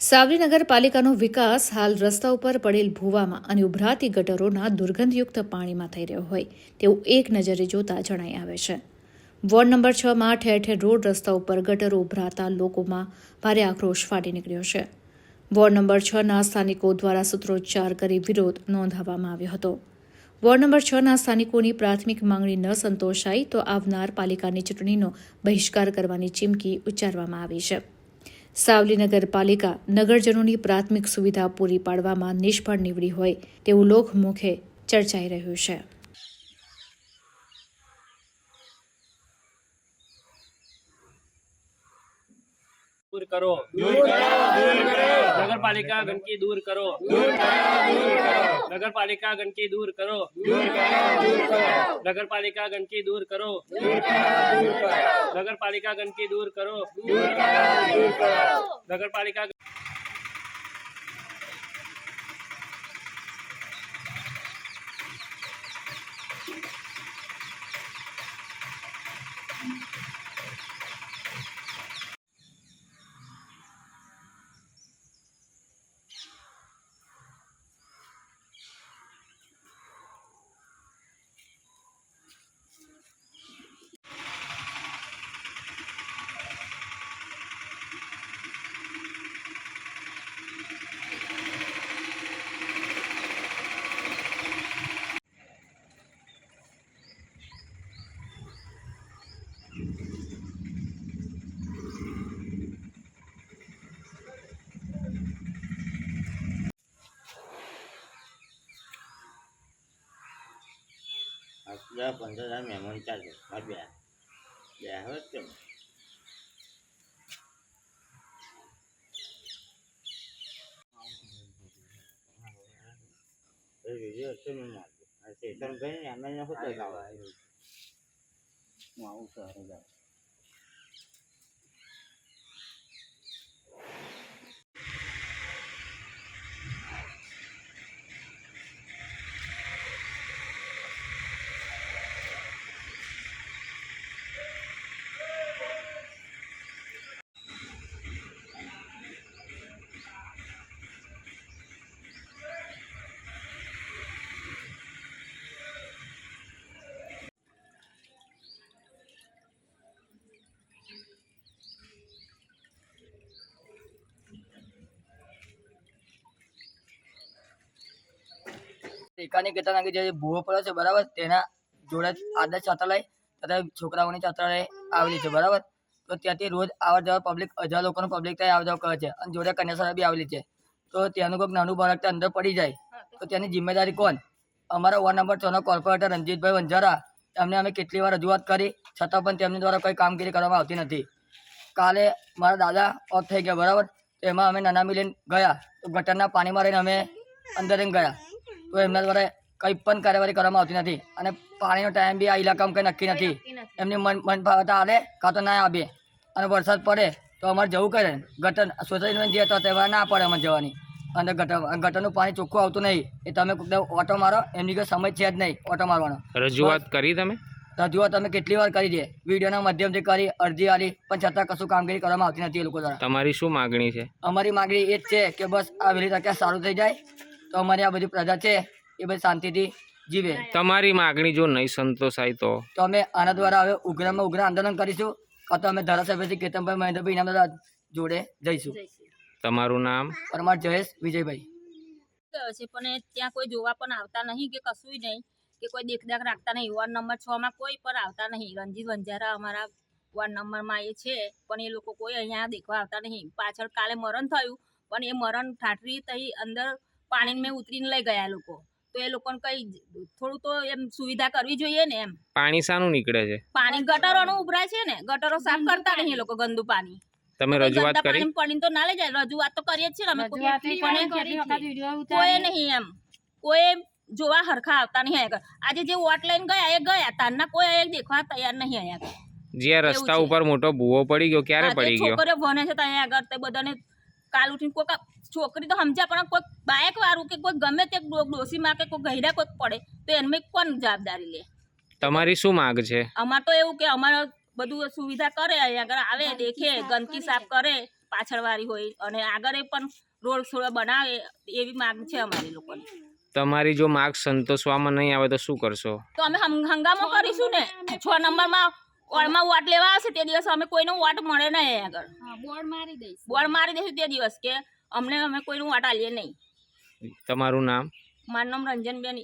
સાવલી નગરપાલિકાનો વિકાસ હાલ રસ્તા ઉપર પડેલ ભૂવામાં અને ઉભરાતી ગટરોના દુર્ગંધયુક્ત પાણીમાં થઈ રહ્યો હોય તેવું એક નજરે જોતા જણાઈ આવે છે. વોર્ડ નંબર છ માં ઠેર ઠેર રોડ રસ્તા ઉપર ગટરો ઉભરાતા લોકોમાં ભારે આક્રોશ ફાટી નીકળ્યો છે. વોર્ડ નંબર છ ના સ્થાનિકો દ્વારા સૂત્રોચ્ચાર કરી વિરોધ નોંધાવવામાં આવ્યો હતો. વોર્ડ નંબર છ ના સ્થાનિકોની પ્રાથમિક માંગણી ન સંતોષાઈ તો આવનાર પાલિકાની ચૂંટણીનો બહિષ્કાર કરવાની ચીમકી ઉચ્ચારવામાં આવી છે. સાવલી નગરપાલિકા નગરજનોની પ્રાથમિક સુવિધા પૂરી પાડવામાં નિષ્ફળ નીવડી હોય તેવું લોકમુખે ચર્ચાઈ રહ્યું છે. દૂર કરો નગરપાલિકા ગંદકી દૂર કરો નગરપાલિકા ગંદકી દૂર કરો નગરપાલિકા ગંદકી દૂર કરો નગરપાલિકા ગંદકી દૂર કરો નગરપાલિકા giờ còn tôi đã mẹ muốn chạy được. Mất bè. Bè hết rồi. Bây giờ tôi mà thì trong cái nhà nó hút từ đầu lại mà hút từ đầu એકાની કહેતા કે જે ભૂવો પડ્યો છે, બરાબર? તેના જોડે આદર્શ છાત્રાલય તથા છોકરાઓની છાત્રાલય આવેલી છે, બરાબર? તો ત્યાંથી રોજ આવર જવા પબ્લિક હજાર લોકોનું પબ્લિક ત્યાં આવજાવ કરે છે. અને જોડે કન્યાશાળા બી આવેલી છે. તો ત્યાંનું કોઈક નાનું બાળક ત્યાં અંદર પડી જાય. તો ત્યાંની જિમ્મેદારી કોણ? અમારા વોર્ડ નંબર છનો કોર્પોરેટર રણજીતભાઈ વંજારા. એમને અમે કેટલી વાર રજૂઆત કરી, છતાં પણ તેમની દ્વારા કોઈ કામગીરી કરવામાં આવતી નથી. કાલે મારા દાદા ઓફ થઈ ગયા, બરાબર? તો એમાં અમે નાનામી લઈને ગયા. તો ગટરના પાણીમાં રહીને અમે અંદર ગયા. તો એમના દ્વારા કંઈ પણ કાર્યવાહી કરવામાં આવતી નથી અને પાણીનો ટાઈમ બી આ ઇલાકામાં કંઈ નક્કી નથી. એમની મન મન ફાવતા આવે કાં તો ના આવે અને વરસાદ પડે તો અમારે જવું કરે. ગટર સોસાયટીમાં જઈએ તો તેમાં ના પડે અમારે જવાની. અને ગટર ગટરનું પાણી ચોખ્ખું આવતું નહીં એ તમે ઓટો મારો એમની કોઈ સમય છે જ નહીં ઓટો મારવાનો. રજૂઆત કરી તમે? રજૂઆત અમે કેટલી વાર કરી દે વિડીયોના માધ્યમથી કરી અરજી આવી પણ છતાં કશું કામગીરી કરવામાં આવતી નથી એ લોકો દ્વારા. તમારી શું માગણી છે? અમારી માગણી એ જ છે કે બસ આ વહેલી તકે સારું થઈ જાય. તો અમારી આ બધી પ્રજા છે એ બધી શાંતિથી જીવે. તમારી માગણી જો નહીં સંતોષાય તો? તો અમે આના દ્વારા હવે ઉગ્રમાં ઉગ્ર આંદોલન કરીશું કાં તો અમે ધારાસભ્યથી કેતનભાઈ મહેન્દ્રભાઈ ઇનામદાર જોડે જઈશું. તમારું નામ? પરમાર જયેશ વિજયભાઈ. છે પણ એ ત્યાં કોઈ જોવા પણ આવતા નહીં કે કશું નહીં કે કોઈ દેખદાખ રાખતા નહીં. વોર્ડ નંબર છ માં કોઈ પણ આવતા નહીં. રણજીત વંજારા અમારા વોર્ડ નંબરમાં એ છે પણ એ લોકો કોઈ અહીંયા દેખવા આવતા નહીં. પાછળ કાલે મરણ થયું પણ એ મરણ ઠાઠરી તઈ અંદર પાણીમાં મેં ઉતરીને લઈ ગયા લોકો. તો એ લોકોને કઈ થોડું તો એમ સુવિધા કરવી જોઈએ ને એમ. પાણી સાનું નીકળે છે? પાણી ગટરોનું ઉભરાય છે ને ગટરો સાફ કરતા નહીં લોકો ગંદુ પાણી. તમે રજૂઆત કરી? પાણી પાણી તો ના લઈ જાય રજૂઆત તો કરીએ જ છીએ ને અમે. પણ કોઈ નહીં એમ. કોઈ જોવા હરખા આવતા નહીં આયા આજે જે વોટ લઈને ગયા એ ગયા તારના કોઈ અહીંયા દેખવા તૈયાર નહીં આયા. જે રસ્તા ઉપર મોટો ભૂવો પડી ગયો ક્યારે પડી ગયો? છોકરીઓ ભણે છે ત્યાં આગળ તે બધાને કાલ ઉઠીને કોઈક છોકરી તો સમજ્યા પણ કોઈ બાયક વાળું કે કોઈ ગમે તે ડોસી માં કે કોઈ ગહેરા કોઈક પડે તો એમને કોણ જવાબદારી લે? તમારી શું માગ છે? અમાર તો એવું કે અમારે બધું સુવિધા કરે અહીંયા આગળ આવે દેખે ગંદકી સાફ કરે પાછળવાળી હોય અને આગળ પણ રોડ થોડો બનાવે એવી માંગ છે અમારી લોકોની. તમારી જો માર્ક સંતોષવામાં નહીં આવે તો શું કરશો? તો અમે હંગ- હંગામો કરીશું ને? છ નંબરમાં વોર્ડમાં વોટ લેવા આવશે તે દિવસ અમે કોઈનો વોટ મળે નહીં આગળ. બોર્ડ મારી દઈશ. બોર્ડ મારી દઈશું તે દિવસ કે અમને અમે કોઈનું વોટ આલીએ નહીં. તમારું નામ? મારું નામ રંજનબેન